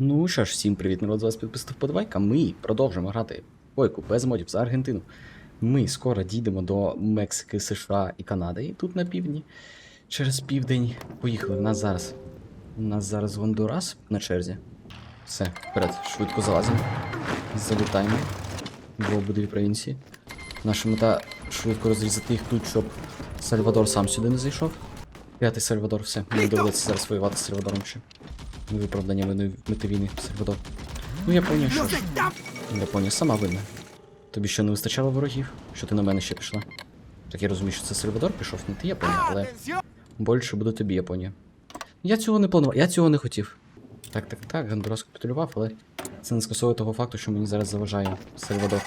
Ну що ж, всім привіт, народ, з вас підписав подвайка. Ми продовжимо грати бойку без модів за Аргентину. Ми скоро дійдемо до Мексики, США і Канади, і тут на півдні. Через південь поїхали. У нас зараз. У нас зараз Гондурас на черзі. Все, вперед, швидко залазимо. Залітаємо в обидві провінції. Наша мета швидко розрізати їх тут, щоб Сальвадор сам сюди не зайшов. П'ятий Сальвадор, все. Мені доведеться зараз воювати з Сальвадором ще. Виправдання вини- мети війни, Сальвадор. Ну, Японія що ж? Японія сама винна. Тобі що не вистачало ворогів? Що ти на мене ще пішла? Так я розумію, що це Сальвадор пішов, не ти Японія, але більше буде тобі Японія. Я цього не планував, я цього не хотів. Так, так, так, Гондурас капітулював, але це не скасовує того факту, що мені зараз заважає Сальвадор.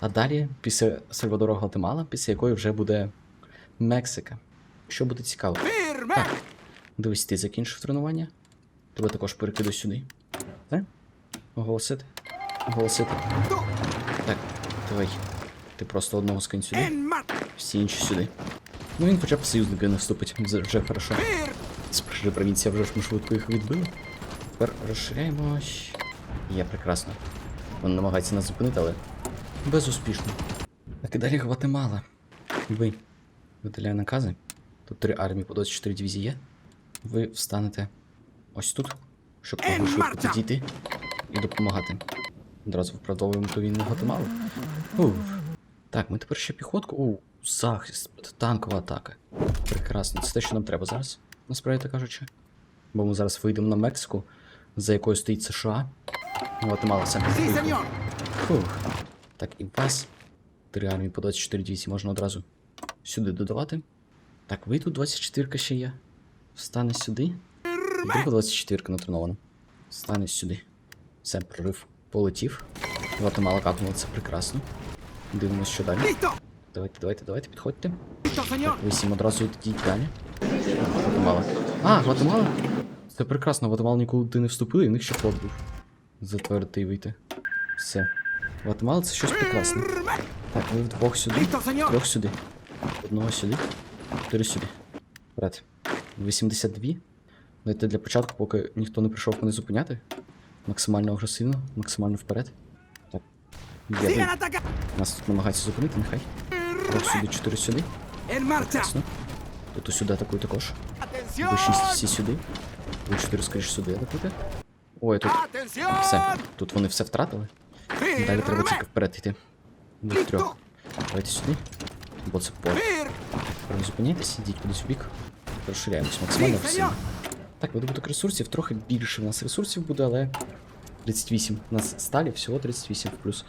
А далі, після Сальвадора Гватемала, після якої вже буде Мексика. Що буде цікаво. Так. Дивись, ти закінчив тренування. Тебе також перекиду сюди. Так? Оголосити? Оголосити. Так, давай. Ти просто одного скинь сюди, всі інші сюди. Ну він хоча б не вступить, вже хорошо. Спершу провінція вже ж ми швидко їх відбили. Тепер розширяємось. Є прекрасно. Вони намагаються нас зупинити, але безуспішно. Так і далі Гватемала. Ви видаляє накази. Тут три армії по 24 дивізії є. Ви встанете ось тут, щоб могли швидко підійти і допомагати. Одразу виправдовуємо ту війну Гватемали. Уф. Так, ми тепер ще піхотку. У, захист, танкова атака. Прекрасно, це те, що нам треба зараз, насправді кажучи. Бо ми зараз вийдемо на Мексику, за якою стоїть США. Гватемала. Поїхали. Фух. Так, і вас. Три армії по 24 дивізії можна одразу сюди додавати. Так, ви тут 24 ще є. Встане сюди. Друга 24 натренована. Встане сюди. Все, прорив полетів. Гватемала капнула, це прекрасно. Дивимось, що далі. Давайте, давайте, давайте, підходьте. Так, ви всім одразу йдіть далі. Гватемала. А, Гватемала? Це прекрасно, Гватемала ніколи ти не вступили, і в них ще флот був. Затвердити і вийти. Все. Гватемала це щось прекрасне. Так, ви вдвох сюди. Трьох сюди. Одного сюди. Чотири сюди. Брат. 82. Давайте для початку, поки ніхто не прийшов мене зупиняти. Максимально агресивно, максимально вперед. Так. Є. Нас тут намагаються зупинити, нехай. Трьох сюди, чотири сюди. Прекрасно. Тут сюди атакую також. Ви шість всі сюди. Ви чотири скоріше сюди атакуйте. Ой, тут. Все. Тут вони все втратили. Далі треба тільки вперед йти. До трьох. Давайте сюди. Бо це. Ви зупиняйтесь, ідіть кудись у бік. Розширяємось максимально всім. Так, видобуток ресурсів, трохи більше в нас ресурсів буде, але 38. У нас сталі всього 38 в плюс.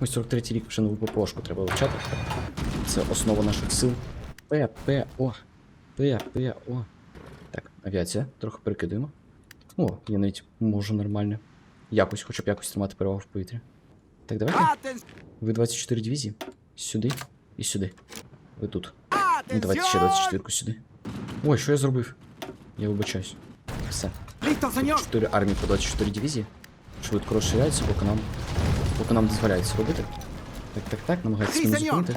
Ось 43 рік вже нову ППОшку треба вивчати. Це основа наших сил. ППО. ППО. Так, авіація, трохи перекидуємо. О, я навіть можу нормально. Якось, хоча б якось тримати перевагу в повітрі. Так, давайте. Ви 24 дивізії. Сюди і сюди. Ви тут. І давайте ще 24 сюди. Ой, що я зробив? Я вибачаюсь. Все. 4 армії по 24 дивізії. Швидко розширяються, поки нам. Поки нам дозволяється робити. Так, так, так, намагайтесь мене зупинити.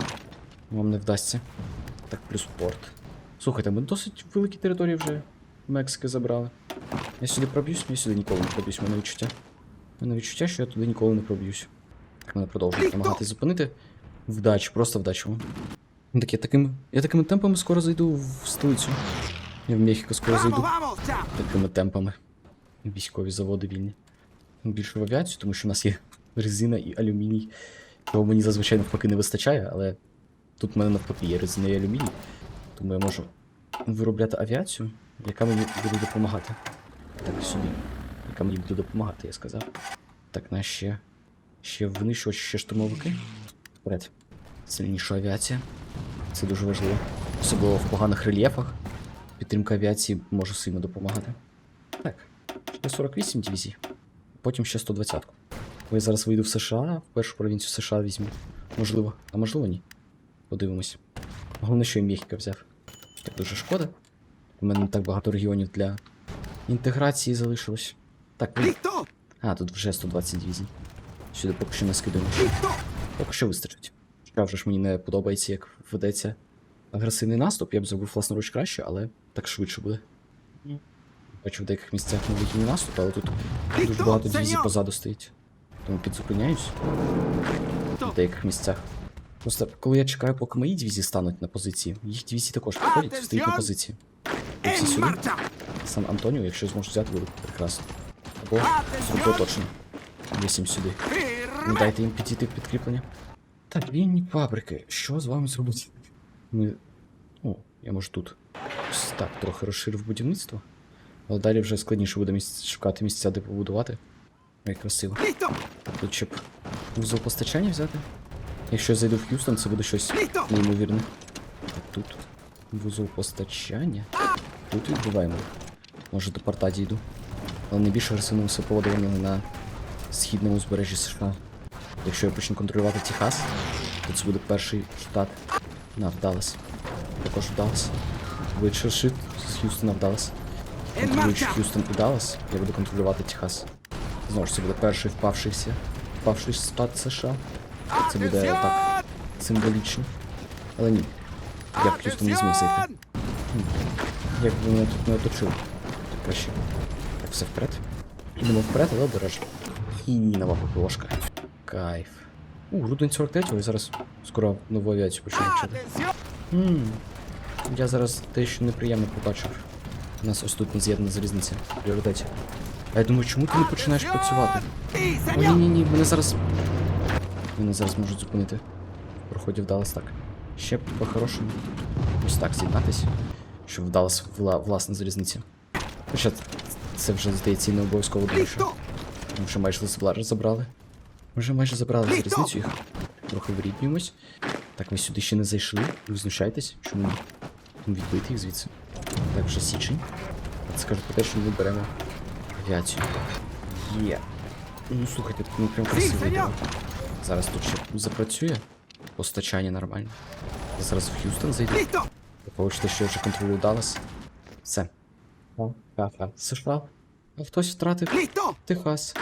Вам не вдасться. Так, плюс порт. Слухайте, ми досить великі території вже Мексики забрали. Я сюди проб'юсь, я сюди ніколи не проб'юсь, мене відчуття. Мене відчуття, що я туди ніколи не проб'юсь. Так, мене продовжують намагатись зупинити. Вдачу, просто вдачу. Ну так я такими. Я такими темпами скоро зайду в столицю. Я в Мехіко скоро зайду. Такими темпами. Військові заводи вільні. Більше в авіацію, тому що в нас є резина і алюміній. Чого мені зазвичай навпаки не вистачає, але тут в мене навпаки є резина і алюміній. Тому я можу виробляти авіацію, яка мені буде допомагати. Так, сюди. Яка мені буде допомагати, я сказав. Так, на ще. Ще винищувач, ще штурмовики. Вперед. Сильніша авіація. Це дуже важливо. Особливо в поганих рельєфах. Підтримка авіації може сильно допомагати. Так, ще 48 дивізій. Потім ще 120. Бо я зараз вийду в США, в першу провінцію США візьму. Можливо, а можливо ні. Подивимось. Головне, що я Мехіка взяв. Так дуже шкода. У мене не так багато регіонів для інтеграції залишилось. Так, ви... А, тут вже 120 дивізій. Сюди поки що не скидуємо. Поки що вистачить. Хоча вже ж мені не подобається, як ведеться агресивний наступ. Я б зробив власноруч краще, але так швидше буде. Бачу в деяких місцях невигідний наступ, але тут дуже багато дивізій позаду стоїть. Тому підзупиняюсь в деяких місцях. Просто коли я чекаю, поки мої дивізії стануть на позиції, їх дивізії також підходять, стоїть на позиції. І всі сюди. Сан Антоніо, якщо зможу взяти, буде прекрасно. Або зроблю точно. Вісім сюди. Не дайте їм підійти в підкріплення. Так, вільні фабрики. Що з вами зробити? Ми. О, я можу тут. Ось так, трохи розширив будівництво. Але далі вже складніше буде місць... шукати місця, де побудувати. Ой, красиво. Тут щоб вузол постачання взяти. Якщо я зайду в Х'юстон, це буде щось неймовірне. Так, тут вузол постачання. Тут відбуваємо. Може до порта дійду. Але найбільш агресивно все поводили на східному узбережжі США. Якщо я почну контролювати Техас, то це буде перший штат. На, вдалося. Також вдалося. Вичершит з Х'юстона вдалося. En Контролюючи. Х'юстон і Даллас, я буду контролювати Техас. Знову ж це буде перший впавшийся, впавший штат США. Це буде так символічно. Але ні. Я в Х'юстон не зміг зайти. Як би мене тут не оточили. Так краще. Так, все вперед. Ідемо вперед, але обережно. І нова ППОшка. Кайф. У, Рудень 43 і зараз скоро нову авіацію почну вчити. Я зараз дещо неприємно побачив. У нас ось тут нез'єднана залізниця в пріоритеті. А я думаю, чому ти не починаєш працювати? О, ні, ні, ні, мене зараз. Мене зараз можуть зупинити. Проході вдалось так. Ще по-хорошому. Ось так з'єднатись, щоб вдалась вла... власна залізниця. Хоча це вже здається і не обов'язково дуже. Listo. Ми вже майже забрали. Ми вже майже забрали залізницю їх. Трохи вирівнюємось. Так, ми сюди ще не зайшли. Ви знущаєтесь? Чому ні? Ну, Відбити їх звідси. Так, вже січень. Це скаже про те, що ми беремо авіацію. Є. Ну слухайте, тут ми прям красиво йдемо. Зараз тут ще запрацює. Постачання нормально. Я зараз в Х'юстон зайду. Побачите, що я вже контролюю Даллас. Все. США. А хтось втратив. Техас.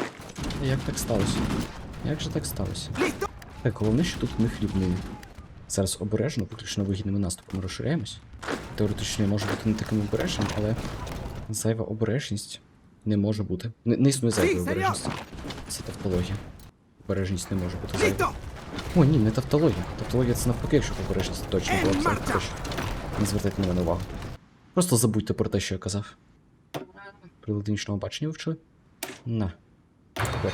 Як так сталося? Як же так сталося? Так, головне, що тут в них рівнини. Зараз обережно, виключно вигідними наступами розширяємось. Теоретично я можу бути не таким обережним, але зайва обережність не може бути. Не, не існує зайвої обережності. Це тавтологія. Обережність не може бути зайвою. О, ні, не тавтологія. Тавтологія це навпаки, якщо обережність точно була б зайва. Не звертайте на мене увагу. Просто забудьте про те, що я казав. Прилади нічного бачення вивчили? На. Тепер.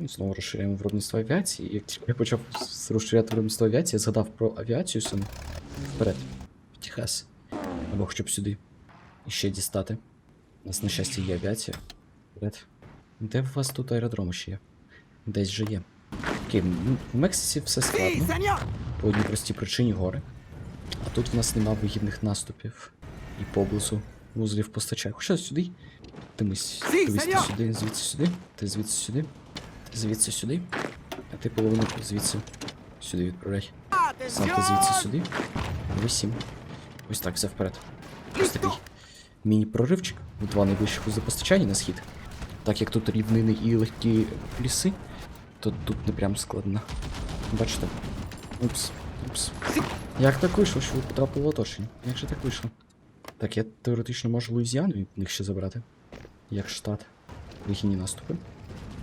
І знову розширяємо виробництво авіації. Як тільки я почав розширяти виробництво авіації, я згадав про авіацію саме. Вперед. В Техас. Або хоча б сюди. І ще дістати. У нас, на щастя, є авіація. Вперед. Де у вас тут аеродроми ще є? Десь же є. Окей, ну, в Мексиці все складно. По одній простій причині гори. А тут в нас нема вигідних наступів і поблизу вузлів постачання. Хоча сюди. Дивись, дивись сюди, звідси сюди, ти звідси сюди, звідси сюди, а ти половину звідси сюди відправляй. Сам ти звідси сюди. Вісім. Ось так, все вперед. Ось такий міні-проривчик два найближчих вузли на схід. Так як тут рівнини і легкі ліси, то тут не прям складно. Бачите? Упс, упс. Як так вийшло, що ви потрапили в оточення? Як же так вийшло? Так, я теоретично можу Луїзіану від них ще забрати. Як штат. Вихідні наступи.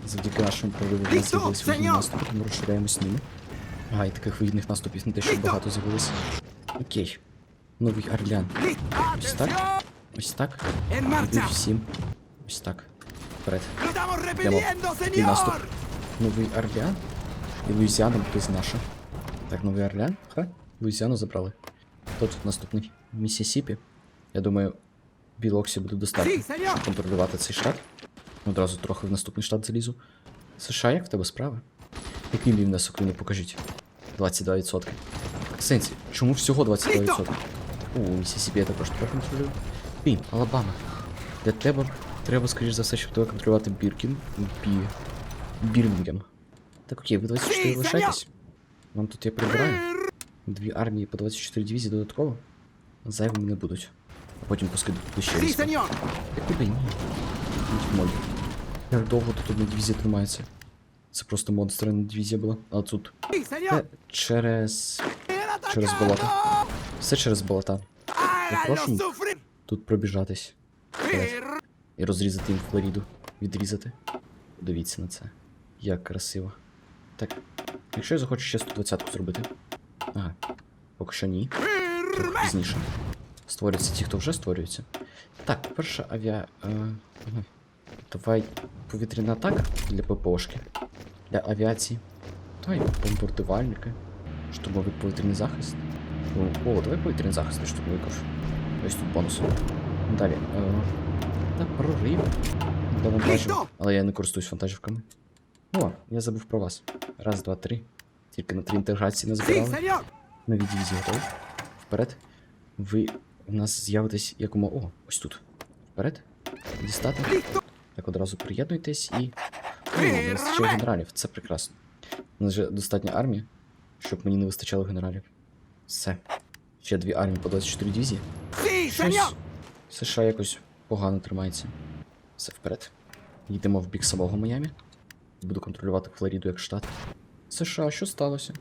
Завдяки нашому прориву в нас Літо, з'явились вигідні наступи, тому розширяємось ними. Ага, і таких вигідних наступів не те, що багато з'явилось. Окей. Новий Орлеан. Ось так. Ось так. Marcha. всім. Ось так. Вперед. Repitiendo, і наступ. Новий Орлеан. І Луїзіана буде наша. Так, новий Орлеан. Ха. Луїзіану забрали. Хто тут наступний? Міссісіпі. Я думаю, Білоксі буде достатньо, щоб контролювати цей штат. Одразу трохи в наступний штат залізу. США, як в тебе справи? Який мій внесок мені покажіть? 22%. Сенсі, чому всього 22%? У, Міссісіпі я також тебе контролюю. Пі, Алабама. Для тебе треба, скоріш за все, щоб тебе контролювати Біркін. Бі... Бірмінгем. Так окей, ви 24 Ей, лишайтесь. Вам тут я прибираю. Дві армії по 24 дивізії додатково. Зайвими не будуть. А потім війська. señor. Та куди ні? Моді. Як довго тут одна дивізія тримається? Це просто монстрина дивізія була. А тут. Це через. Через болото. Все через болота. Háganlo прошу. Тут пробіжатись. І розрізати їм Флоріду. Відрізати. Дивіться на це. Як красиво. Так. Якщо я захочу ще 120-ку зробити. Ага. Поки що ні. Трохи пізніше. Створюються ті, хто вже створюється. Так, по-перше, авіа. Е. Давай повітряна атака для ППОшки. Для авіації. Давай бомбардувальники. Штурмовий повітряний захист. О, о, давай повітряний захист для штурмовиків. Ось тут бонус. Далі. Е, та прорив. Для вантажів. Але я не користуюсь вантажівками. О, я забув про вас. Раз, два, три. Тільки на три інтеграції не збирали. Нові дивізії готові. Вперед. Ви у нас з'явитесь якому. О, ось тут. Вперед. Дістати. Так одразу приєднуйтесь і. О, не вистачає генералів. Це прекрасно. У нас вже достатня армія, щоб мені не вистачало генералів. Все. Ще дві армії по 24 дивізії. Щось США якось погано тримається. Все вперед. Йдемо в бік самого Майамі. Буду контролювати Флоріду як штат. США, що сталося?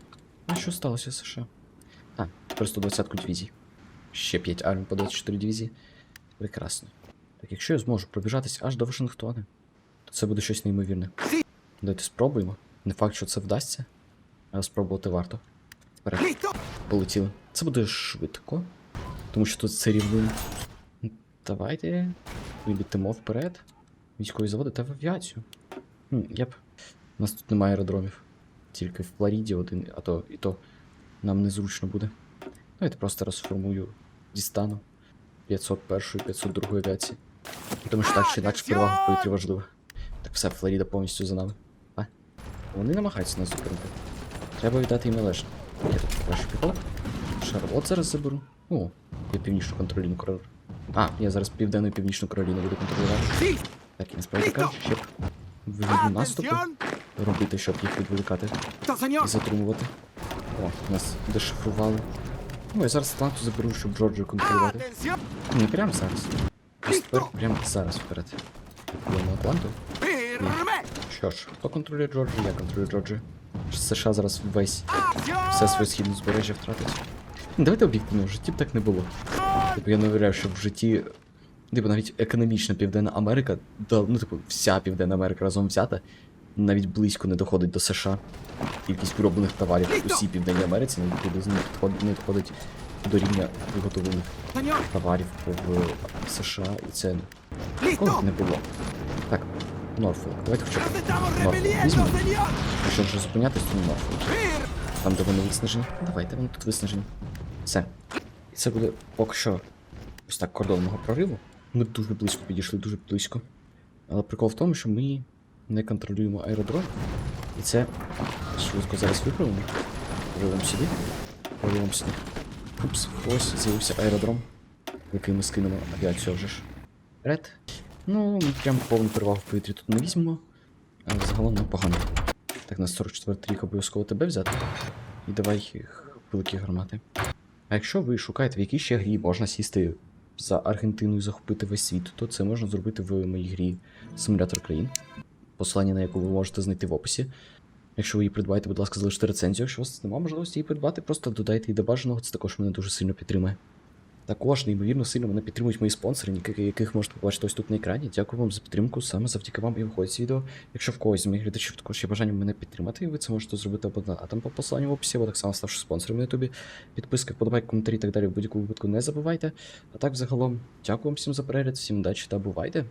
А що сталося США? А, тепер 120 дивізій. Ще 5 армій по 24 дивізії. Прекрасно. Так якщо я зможу пробіжатись аж до Вашингтона, то це буде щось неймовірне. Давайте спробуємо. Не факт, що це вдасться, але спробувати варто. Вперед. Полетіли. Це буде швидко, тому що тут це рівнин. Давайте летимо вперед. Військові заводи та в авіацію. Хм, єп. У нас тут немає аеродромів. Тільки в Флоріді один, а то і то нам незручно буде. Давайте просто розформую дістану 501 502 авіації. Тому що так чи інакше перевага в повітрі важлива. Так все, Флоріда повністю за нами. А? Вони намагаються нас зупинити. Треба віддати їм належне. Я тут краще піхов. Шарлот зараз заберу. О, я північну контролюю Кароліну. А, я зараз південну і північну Кароліну буду контролювати. Так, і насправді кажучи, щоб вигідні наступи робити, щоб їх відволікати і затримувати. О, нас дешифрували. Ну, я зараз Атланту заберу, щоб Джорджію контролювати. Не прямо зараз. Тепер прямо зараз вперед. Йдемо Атланту. Що ж, хто контролює Джорджію? Я контролюю Джорджію. США зараз весь все своє східне збережжя втратить. Давайте об'єктивно, в житті б так не було. Типу я не уявляю, що в житті. Типу, навіть економічна Південна Америка, да, ну, типу, вся Південна Америка разом взята, навіть близько не доходить до США. Кількість вироблених товарів усій Південній Америці навіть не підходить, не доходить до рівня виготовлених товарів в США, і це ніколи не було. Так, Норфолк. Давайте хоча б Норфолк візьмемо. Якщо вже зупинятись, то не Норфолк. Там, де вони виснажені. Давайте, вони тут виснажені. Все. І це буде поки що ось так кордонного прориву. Ми дуже близько підійшли, дуже близько. Але прикол в тому, що ми не контролюємо аеродром. І це швидко зараз виправимо. Проривом сюди. Проривом сюди. Упс, ось з'явився аеродром, який ми скинемо авіацію вже ж. Вперед. Ну, прям повну перевагу в повітрі тут не візьмемо. Але загалом непогано. Так, на 44 рік обов'язково тебе взяти. І давай їх великі гармати. А якщо ви шукаєте, в якій ще грі можна сісти за Аргентину і захопити весь світ, то це можна зробити в моїй грі Симулятор країн. Посилання на яку ви можете знайти в описі. Якщо ви її придбаєте, будь ласка, залиште рецензію. Якщо у вас немає можливості її придбати, просто додайте її до бажаного, це також мене дуже сильно підтримує. Також, неймовірно, сильно мене підтримують мої спонсори, яких можете побачити ось тут на екрані. Дякую вам за підтримку. Саме завдяки вам і виходить з відео. Якщо в когось з моїх глядачів також є бажання мене підтримати, ви це можете зробити або на по посиланню в описі, або так само ставши спонсором на ютубі. Підписки, вподобайки, коментарі і так далі в будь-якому випадку не забувайте. А так, взагалом, дякую вам всім за перегляд, всім удачі та бувайте!